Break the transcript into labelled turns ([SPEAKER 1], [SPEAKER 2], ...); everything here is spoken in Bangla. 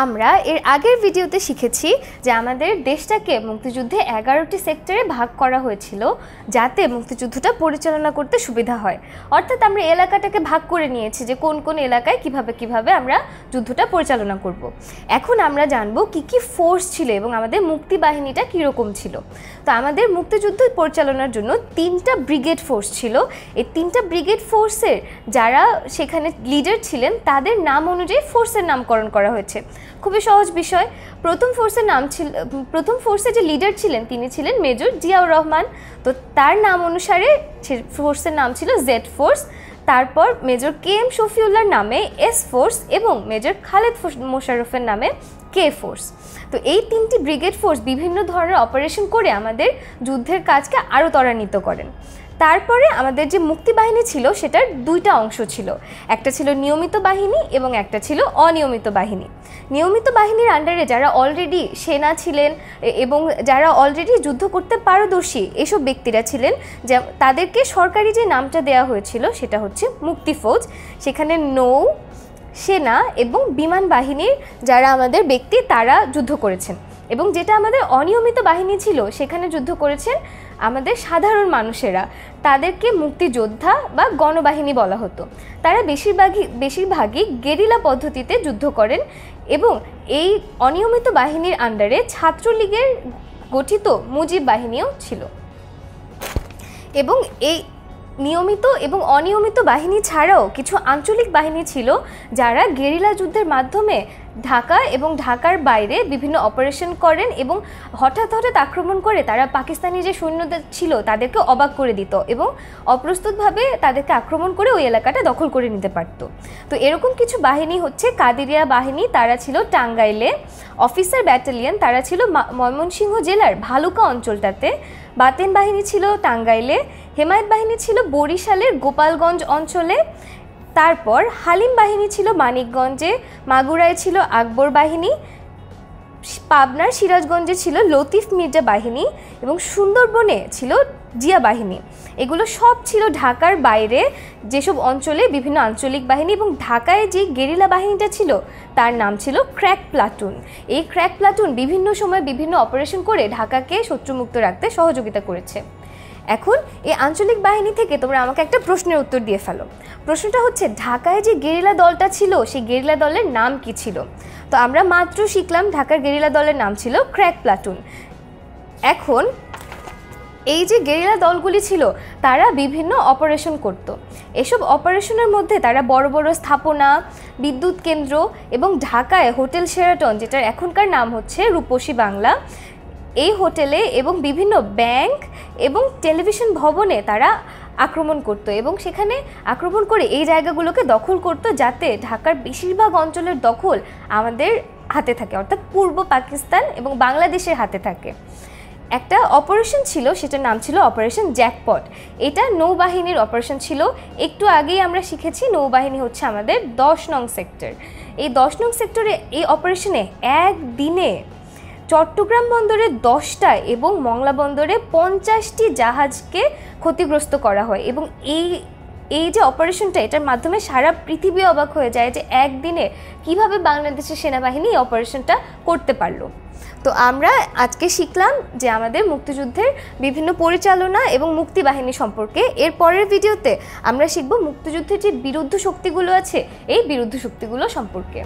[SPEAKER 1] আমরা এর আগের ভিডিওতে শিখেছি যে আমাদের দেশটাকে মুক্তিযুদ্ধে এগারোটি সেক্টরে ভাগ করা হয়েছিল যাতে মুক্তিযুদ্ধটা পরিচালনা করতে সুবিধা হয়। অর্থাৎ আমরা এলাকাটাকে ভাগ করে নিয়েছি যে কোন কোন এলাকায় কীভাবে কীভাবে আমরা যুদ্ধটা পরিচালনা করব। এখন আমরা জানব কি কি ফোর্স ছিল এবং আমাদের মুক্তি বাহিনীটা কীরকম ছিল। তো আমাদের মুক্তিযুদ্ধ পরিচালনার জন্য তিনটা ব্রিগেড ফোর্স ছিল। এই তিনটা ব্রিগেড ফোর্সের যারা সেখানে লিডার ছিলেন, তাদের নাম অনুযায়ী ফোর্সের নামকরণ করা হয়েছে। খুবই সহজ বিষয়। প্রথম ফোর্সের নাম ছিল, প্রথম ফোর্সের যে লিডার ছিলেন, তিনি ছিলেন মেজর জিয়াউর রহমান। তো তার নাম অনুসারে ফোর্সের নাম ছিল জেড ফোর্স তারপর মেজর কে এম শফিউল্লার নামে এস ফোর্স এবং মেজর খালেদ মোশারফের নামে কে ফোর্স তো এই তিনটি ব্রিগেড ফোর্স বিভিন্ন ধরনের অপারেশন করে আমাদের যুদ্ধের কাজকে আরও ত্বরান্বিত করেন। তারপরে আমাদের যে মুক্তি বাহিনী ছিল, সেটার দুইটা অংশ ছিল। একটা ছিল নিয়মিত বাহিনী এবং একটা ছিল অনিয়মিত বাহিনী। নিয়মিত বাহিনীর আন্ডারে যারা অলরেডি সেনা ছিলেন এবং যারা অলরেডি যুদ্ধ করতে পারদর্শী এসব ব্যক্তিরা ছিলেন, যা, তাদেরকে সরকারি যে নামটা দেওয়া হয়েছিল সেটা হচ্ছে মুক্তি ফৌজ। সেখানে নৌ, সেনা এবং বিমান বাহিনীর যারা আমাদের ব্যক্তি, তারা যুদ্ধ করেছেন। এবং যেটা আমাদের অনিয়মিত বাহিনী ছিল, সেখানে যুদ্ধ করেছেন আমাদের সাধারণ মানুষেরা। তাদেরকে মুক্তিযোদ্ধা বা গণবাহিনী বলা হতো। তারা বেশিরভাগই বেশিরভাগই গেরিলা পদ্ধতিতে যুদ্ধ করেন এবং এই অনিয়মিত বাহিনীর আন্ডারে ছাত্রলীগের গঠিত মুজিব বাহিনীও ছিল। এবং এই নিয়মিত এবং অনিয়মিত বাহিনী ছাড়াও কিছু আঞ্চলিক বাহিনী ছিল যারা গেরিলা যুদ্ধের মাধ্যমে ঢাকা এবং ঢাকার বাইরে বিভিন্ন অপারেশন করেন এবং হঠাৎ হঠাৎ আক্রমণ করে তারা পাকিস্তানি যে সৈন্যদের ছিল তাদেরকে অবাক করে দিত এবং অপ্রস্তুতভাবে তাদেরকে আক্রমণ করে ওই এলাকাটা দখল করে নিতে পারত। তো এরকম কিছু বাহিনী হচ্ছে কাদেরিয়া বাহিনী, তারা ছিল টাঙ্গাইলে। অফিসার ব্যাটালিয়ন, তারা ছিল ময়মনসিংহ জেলার ভালুকা অঞ্চলটাতে। বাতেন বাহিনী ছিল টাঙ্গাইলে। হেমায়ত বাহিনী ছিল বরিশালের গোপালগঞ্জ অঞ্চলে। তারপর হালিম বাহিনী ছিল মানিকগঞ্জে, মাগুরায় ছিল আকবর বাহিনী, পাবনার সিরাজগঞ্জে ছিল লতিফ মির্জা বাহিনী এবং সুন্দরবনে ছিল জিয়া বাহিনী। এগুলো সব ছিল ঢাকার বাইরে যেসব অঞ্চলে বিভিন্ন আঞ্চলিক বাহিনী এবং ঢাকায় যে গেরিলা বাহিনীটা ছিল, তার নাম ছিল ক্র্যাক প্লাটুন। এই ক্র্যাক প্লাটুন বিভিন্ন সময় বিভিন্ন অপারেশন করে ঢাকাকে শত্রুমুক্ত রাখতে সহযোগিতা করেছে। এখন এই আঞ্চলিক বাহিনী থেকে তোমরা আমাকে একটা প্রশ্নের উত্তর দিয়ে ফেলো। প্রশ্নটা হচ্ছে, ঢাকায় যে গেরিলা দলটা ছিল, সেই গেরিলা দলের নাম কি ছিল? তো আমরা মাত্র শিখলাম ঢাকার গেরিলা দলের নাম ছিল ক্র্যাক প্লাটুন। এখন এই যে গেরিলা দলগুলি ছিল, তারা বিভিন্ন অপারেশন করত। এসব অপারেশনের মধ্যে তারা বড় বড় স্থাপনা, বিদ্যুৎ কেন্দ্র এবং ঢাকায় হোটেল সেরাটন যেটার এখনকার নাম হচ্ছে রূপসী বাংলা এই হোটেলে এবং বিভিন্ন ব্যাংক এবং টেলিভিশন ভবনে তারা আক্রমণ করত এবং সেখানে আক্রমণ করে এই জায়গাগুলোকে দখল করত যাতে ঢাকার বেশিরভাগ অঞ্চলের দখল আমাদের হাতে থাকে, অর্থাৎ পূর্ব পাকিস্তান এবং বাংলাদেশের হাতে থাকে। একটা অপারেশন ছিল, সেটার নাম ছিল অপারেশন জ্যাকপট। এটা নৌবাহিনীর অপারেশন ছিল। একটু আগেই আমরা শিখেছি নৌবাহিনী হচ্ছে আমাদের দশ নং সেক্টর। এই দশ নং সেক্টরে এই অপারেশনে একদিনে চট্টগ্রাম বন্দরে দশটা এবং মংলা বন্দরে পঞ্চাশটি জাহাজকে ক্ষতিগ্রস্ত করা হয় এবং এই এই যে অপারেশনটা, এটার মাধ্যমে সারা পৃথিবী অবাক হয়ে যায় যে একদিনে কীভাবে বাংলাদেশের সেনাবাহিনী এই অপারেশনটা করতে পারল। তো আমরা আজকে শিখলাম যে আমাদের মুক্তিযুদ্ধের বিভিন্ন পরিচালনা এবং মুক্তি বাহিনী সম্পর্কে। এর পরের ভিডিওতে আমরা শিখব মুক্তিযুদ্ধের যে বিরুদ্ধ শক্তিগুলো আছে, এই বিরুদ্ধ শক্তিগুলো সম্পর্কে।